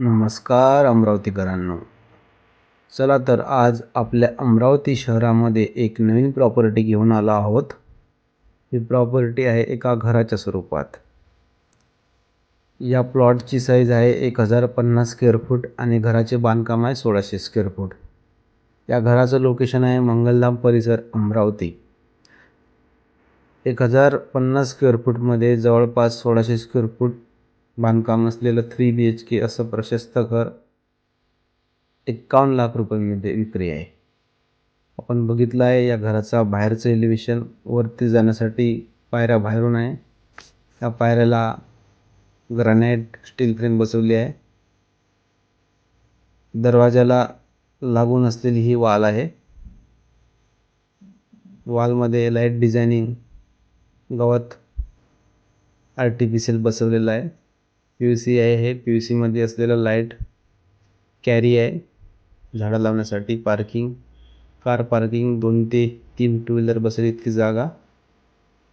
नमस्कार अमरावतीकरांनो. चला तर आज आपल्या अमरावती शहरामध्ये एक नवीन प्रॉपर्टी घेऊन आलो आहोत. ही प्रॉपर्टी आहे एका घराच्या स्वरूपात. या प्लॉटची साईज आहे एक हजार पन्नास स्क्वेअर फूट आणि घराचे बांधकाम आहे सोळाशे स्क्वेअर फूट या घराचं लोकेशन आहे मंगलधाम परिसर अमरावती. एक हजार पन्नास स्क्वेअर फूटमध्ये जवळपास सोळाशे स्क्वेअर फूट बांधकाम असलेलं थ्री बी एच के असं प्रशस्त घर एक्कावन्न लाख रुपयांमध्ये विक्री आहे. आपण बघितलं आहे या घराचा बाहेरचं एलिव्हेशन वरती जाण्यासाठी पायऱ्या बाहेरून आहे. त्या पायऱ्याला ग्रॅनाईट स्टील फ्रेम बसवली आहे. दरवाजाला लागून असलेली ही वाल आहे. वॉलमध्ये लाइट डिझायनिंग गवत आर्टिफिशियल बसवलेलं आहे. पी यू सी आहे हे पी यू सीमध्ये असलेलं लाइट कॅरी आहे. झाडं लावण्यासाठी पार्किंग कार पार्किंग दोन ते तीन टू व्हीलर बसेल इतकी जागा.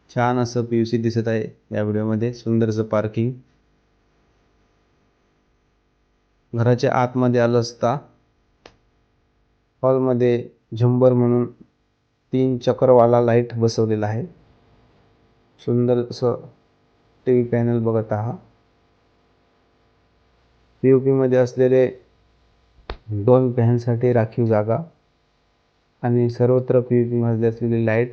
छान असं पी यू सी दिसत आहे या व्हिडिओमध्ये सुंदरसं पार्किंग घराच्या आतमध्ये आलं असता हॉलमध्ये झुंबर म्हणून तीन चक्रवाला लाइट बसवलेला आहे. सुंदर असं टी व्ही पॅनल बघत आहात. पी यू पीमध्ये असलेले दोन फॅनसाठी राखीव जागा आणि सर्वत्र पी यू पीमध्ये असलेली लाइट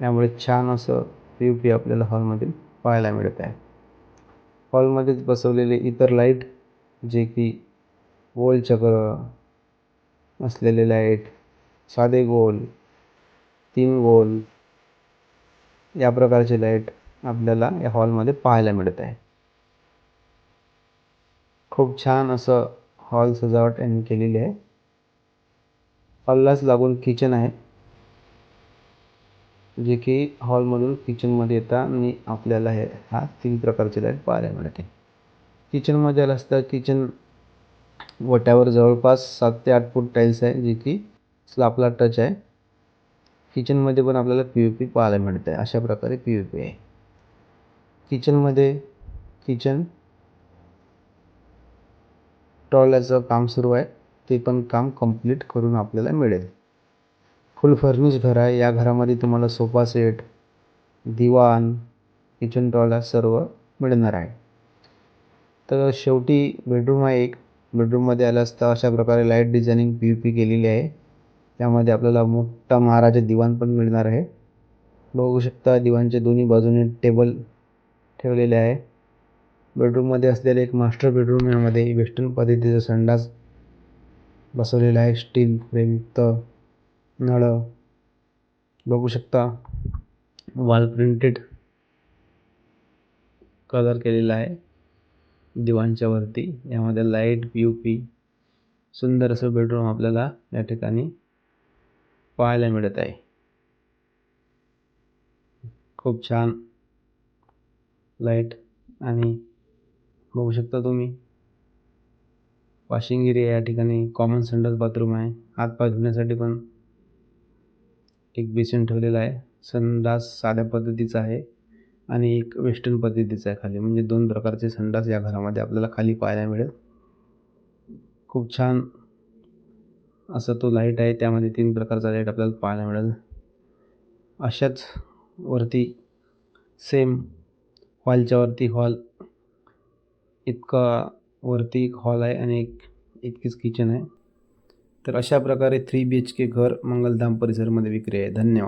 यामुळे छान असं पी यू पी आपल्याला हॉलमध्ये पाहायला मिळत आहे. हॉलमध्येच बसवलेले इतर लाइट जे की गोल चक्र असलेले लाइट साधे गोल तीन गोल या प्रकारचे लाइट आपल्याला या हॉलमध्ये पाहायला मिळत आहे. खूप छान असं हॉल सजावट यांनी केलेली आहे. हॉललाच लागून किचन आहे. जे की हॉलमधून किचनमध्ये येतात आणि आपल्याला हे हा तीन प्रकारचे लाइट पाहायला मिळते. किचनमध्ये आलं असतं किचन वट्यावर जवळपास सात ते आठ फूट टाईल्स आहे जे की स्लापला टच आहे. किचनमध्ये पण आपल्याला पी यू पी पाहायला मिळतं आहे अशा प्रकारे पी यू पी आहे. किचनमध्ये किचन टॉयलेटचं काम सुरू आहे ते पण काम कंप्लीट करून आपल्याला मिळेल. फुल फर्निश घर आहे या घरामध्ये तुम्हाला सोफा सेट दिवाण किचन टॉयलेट सर्व मिळणार आहे. तर शेवटी बेडरूम आहे एक. बेडरूममध्ये आलं असता अशा प्रकारे light designing P U P केलेली आहे. त्यामध्ये आपल्याला मोठा महाराजा दिवाण पण मिळणार आहे. बघू शकता दिवाणच्या दोन्ही बाजूने टेबल ठेवलेले आहे. बेडरूममध्ये असलेले एक मास्टर बेडरूम यामध्ये वेस्टर्न पद्धतीचा संडास बसवलेला आहे. स्टील फ्रेमयुक्त नळ. बघू शकता वॉल प्रिंटेड कलर केलेला आहे. दिवाणच्या वरती. यामध्ये लाइट पी यू पी सुंदर असं बेडरूम आपल्याला या ठिकाणी पाहायला मिळत आहे. खूप छान लाइट आणि बघू शकता तुम्ही. वॉशिंग एरिया या ठिकाणी कॉमन संडास बाथरूम आहे. हातपाय धुण्यासाठी पण एक बेसिन ठेवलेला आहे. संडास साध्या पद्धतीचा आहे आणि एक वेस्टर्न पद्धतीचा आहे खाली. म्हणजे दोन प्रकारचे संडास या घरामध्ये आपल्याला खाली पाहायला मिळेल. खूप छान असा तो लाइट आहे. त्यामध्ये तीन प्रकारचा लाइट आपल्याला पाहायला मिळेल. अशाच वरती सेम हॉलच्या वरती हॉल इतका वरती एक हॉल आहे आणि एक इतकीच किचन आहे. तर अशा प्रकारे थ्री बी एच के घर मंगलधाम परिसरमध्ये विक्री आहे. धन्यवाद.